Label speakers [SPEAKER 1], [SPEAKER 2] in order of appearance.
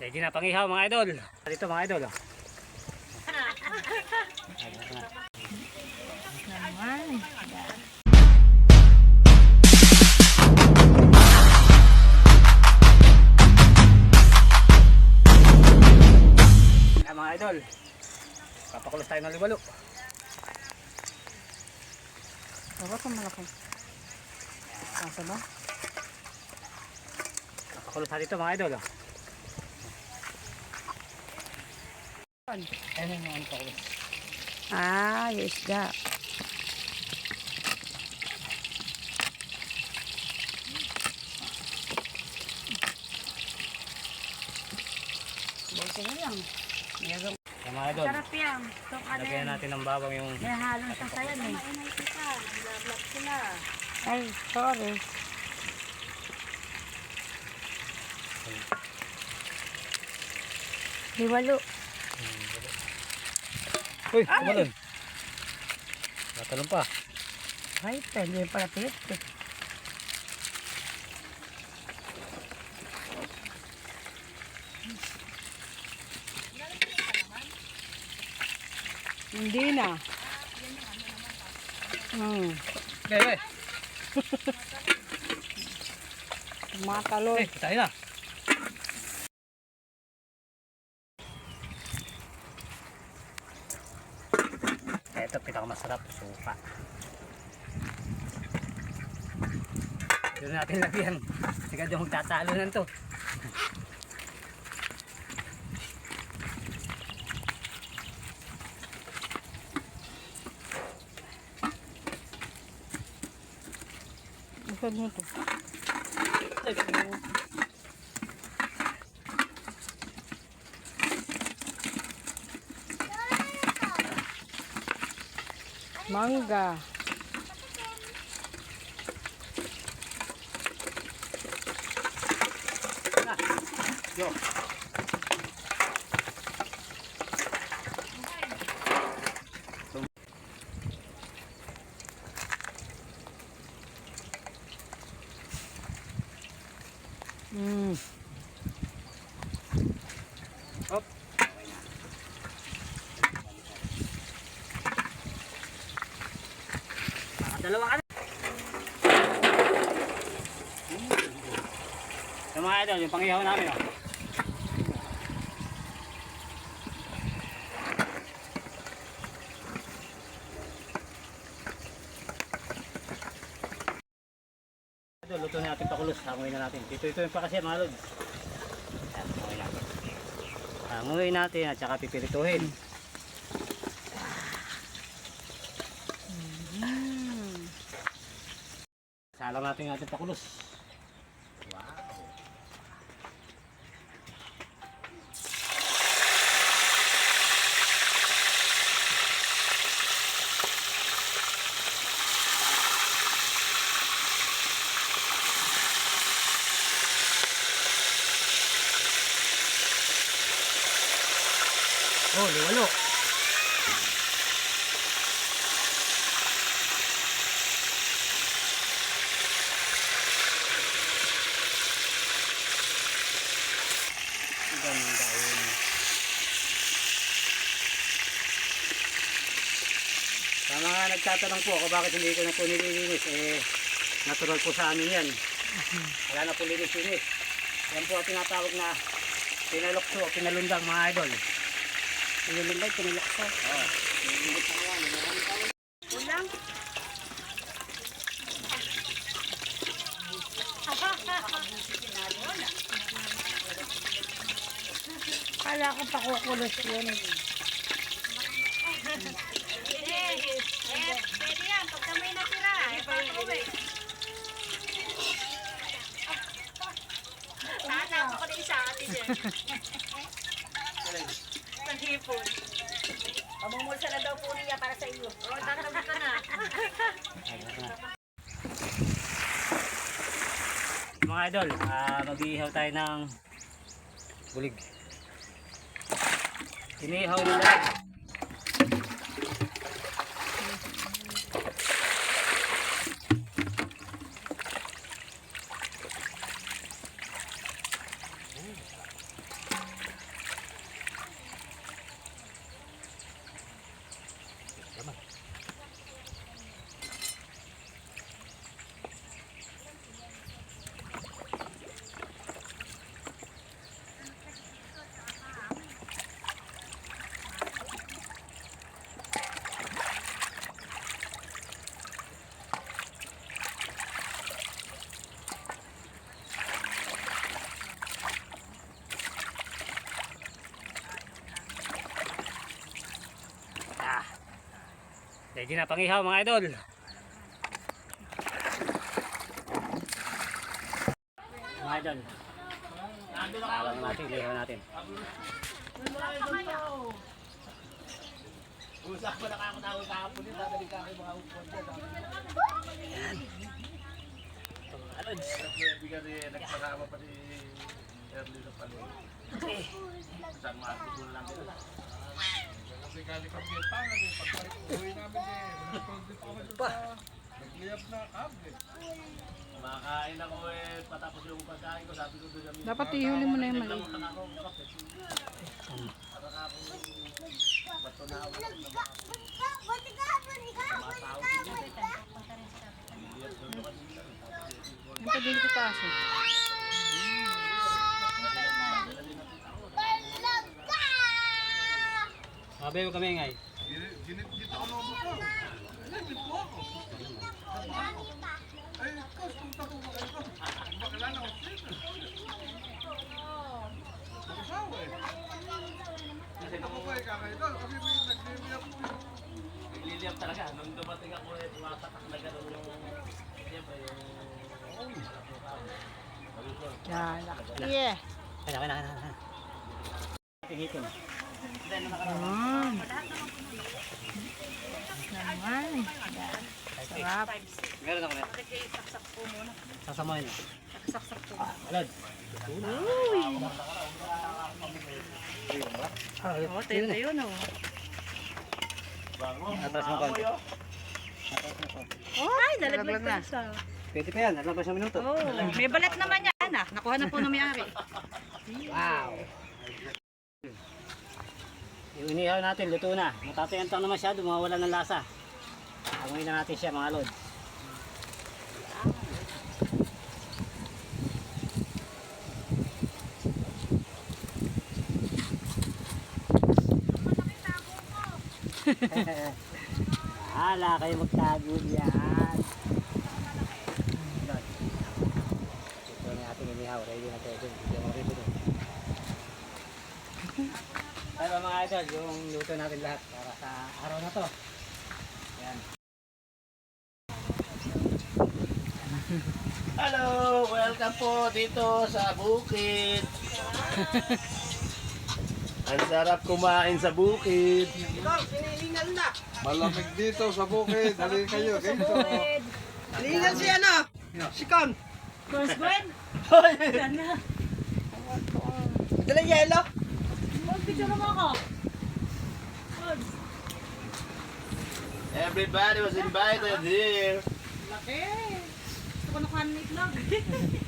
[SPEAKER 1] Ready na pangihaw mga idol. Dito mga idol. Oh. Ayan mga idol. Papakulos tayo ng libalo.
[SPEAKER 2] Dapat ang malaki. Asa ba?
[SPEAKER 1] Papakulos tayo dito mga idol. Ayan yung mga pakulos.
[SPEAKER 2] Ah, yung isda. Na lang. Meron.
[SPEAKER 1] Mga idol.
[SPEAKER 2] Sarap yan. Ito ka
[SPEAKER 1] Lagyan natin ng bawang yung
[SPEAKER 2] May halong sa sayan eh. Ay, sorry. Liwalo.
[SPEAKER 1] Uy, tumalon. Natalon pa.
[SPEAKER 2] Ay, pwede pala tip. Hindi na. Hmm.
[SPEAKER 1] Bebe.
[SPEAKER 2] Matalo.
[SPEAKER 1] Eh, tayo na. Pinakamasarap, suka. Doon natin lagyan. Sigad yung magtatalo na to.
[SPEAKER 2] Masad mo to. Mangga.
[SPEAKER 1] 망가 음. Yung mga idol, yung pangihaw namin oh. Idol, luto na natin pakulos. Hanguin na natin. Dito ito yung pa kasi mga lods. Hanguin natin. Hanguin natin at saka pipirituhin.
[SPEAKER 2] Mm.
[SPEAKER 1] Salang natin yung ating pakulos. Oh, liwalo. Ganda yun. Mga nagtatanong po ako bakit hindi ko na po nililinis, eh, natural po sa amin yan. Wala na po linis-linis. Yan po ang tinatawag na pinalokso pinalundang mga idol.
[SPEAKER 2] Pinulundag, pinulakso.
[SPEAKER 1] Oo.
[SPEAKER 2] Ulang. Kala ko pakukulos yun.
[SPEAKER 3] Pwede yan, pagka may natira, eh, eh. Tatama ko din sa atin eh. Sa hipon. Pamumulsa na daw po niya para sa iyo. Oo, tatanong ko na.
[SPEAKER 1] Mga idol, ah, mag-iihaw tayo ng bulig. Inihaw nila. Ready na pangihaw mga idol. Mga idol. Tawag natin, ihaw natin.
[SPEAKER 4] Nagpasama pa ni Erly na pala. Saan makakitulong lang dito. Kasi kali kami yung tangan eh. Uwi namin eh. Nag-produce ako doon sa nagliyap na kable. Kumakain ako eh. Patapos yung pagkain ko. Sabi ko doon kami.
[SPEAKER 2] Dapat ihuli mo na yung mali.
[SPEAKER 4] Lang ako kape. Para ako bato na ako.
[SPEAKER 2] Ang eh.
[SPEAKER 1] Sabi mo kami ngay.
[SPEAKER 4] Ginit-git ako ng buko. Ginit po ako. Ay, kos, kung tako ba kayo ko? Bakala na ako sila. Mag-asawa eh. Kasi ako pa eh, kakaito. Kami may nag-liyap po yun.
[SPEAKER 5] Nagliliyap talaga. Nung dumating ako eh, tumatak na gano'n yung, siyempre yung,
[SPEAKER 2] Yan. Yeah.
[SPEAKER 1] Kaya, kaya, kaya, kaya. Tingitin.
[SPEAKER 2] Yan. Yan. Sarap.
[SPEAKER 1] Meron ako na. Sasamoy na.
[SPEAKER 3] Saksak po.
[SPEAKER 1] Alad.
[SPEAKER 3] Oh, tayo na yun oh.
[SPEAKER 1] Atas mo konti.
[SPEAKER 3] Ay,
[SPEAKER 2] Nalaglag na.
[SPEAKER 3] sa.
[SPEAKER 1] Pwede pa yan. Nalabas na minuto.
[SPEAKER 3] Oh, may balat naman yan ah. Nakuha na po ng may-ari.
[SPEAKER 1] Wow. Yung inihaw natin, luto na. Matatayantang na masyado, mawawala ng lasa. Amoy na natin siya mga lod. Hala kayo magtago yan. Ito na ating inihaw. Ready na tayo dun. Hindi mo rito dun. Ba mga idol, yung luto natin lahat para sa araw na to. Yan.
[SPEAKER 5] Welcome po dito sa bukid. Ang sarap kumain sa bukid.
[SPEAKER 4] Malamig dito sa bukid. Dali kayo. Dito.
[SPEAKER 6] Lingan si ano? Si Con.
[SPEAKER 3] First Gwen?
[SPEAKER 6] Dala yelo.
[SPEAKER 3] Picture mo ako.
[SPEAKER 5] Everybody was invited here.
[SPEAKER 3] Laki. Gusto ko nakuha ng itlog.